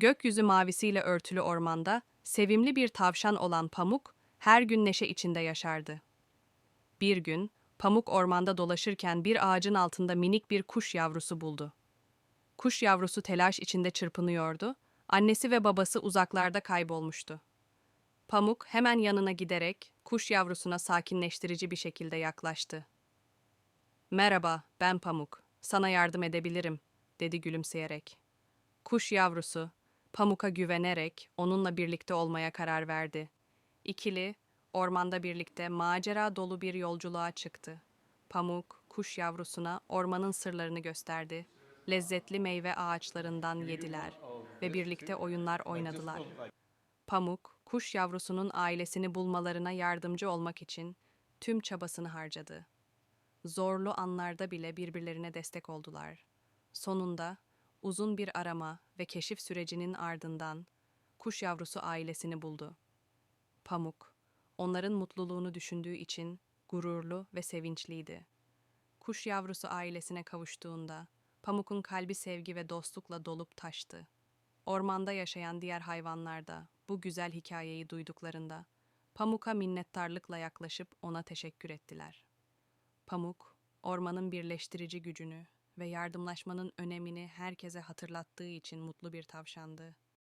Gökyüzü mavisiyle örtülü ormanda sevimli bir tavşan olan Pamuk her gün neşe içinde yaşardı. Bir gün Pamuk ormanda dolaşırken bir ağacın altında minik bir kuş yavrusu buldu. Kuş yavrusu telaş içinde çırpınıyordu. Annesi ve babası uzaklarda kaybolmuştu. Pamuk hemen yanına giderek kuş yavrusuna sakinleştirici bir şekilde yaklaştı. Merhaba, ben Pamuk. Sana yardım edebilirim, dedi gülümseyerek. Kuş yavrusu, Pamuk'a güvenerek onunla birlikte olmaya karar verdi. İkili, ormanda birlikte macera dolu bir yolculuğa çıktı. Pamuk, kuş yavrusuna ormanın sırlarını gösterdi. Lezzetli meyve ağaçlarından yediler ve birlikte oyunlar oynadılar. Pamuk, kuş yavrusunun ailesini bulmalarına yardımcı olmak için tüm çabasını harcadı. Zorlu anlarda bile birbirlerine destek oldular. Sonunda uzun bir arama ve keşif sürecinin ardından kuş yavrusu ailesini buldu. Pamuk, onların mutluluğunu düşündüğü için gururlu ve sevinçliydi. Kuş yavrusu ailesine kavuştuğunda Pamuk'un kalbi sevgi ve dostlukla dolup taştı. Ormanda yaşayan diğer hayvanlar da bu güzel hikayeyi duyduklarında Pamuk'a minnettarlıkla yaklaşıp ona teşekkür ettiler. Pamuk, ormanın birleştirici gücünü ve yardımlaşmanın önemini herkese hatırlattığı için mutlu bir tavşandı.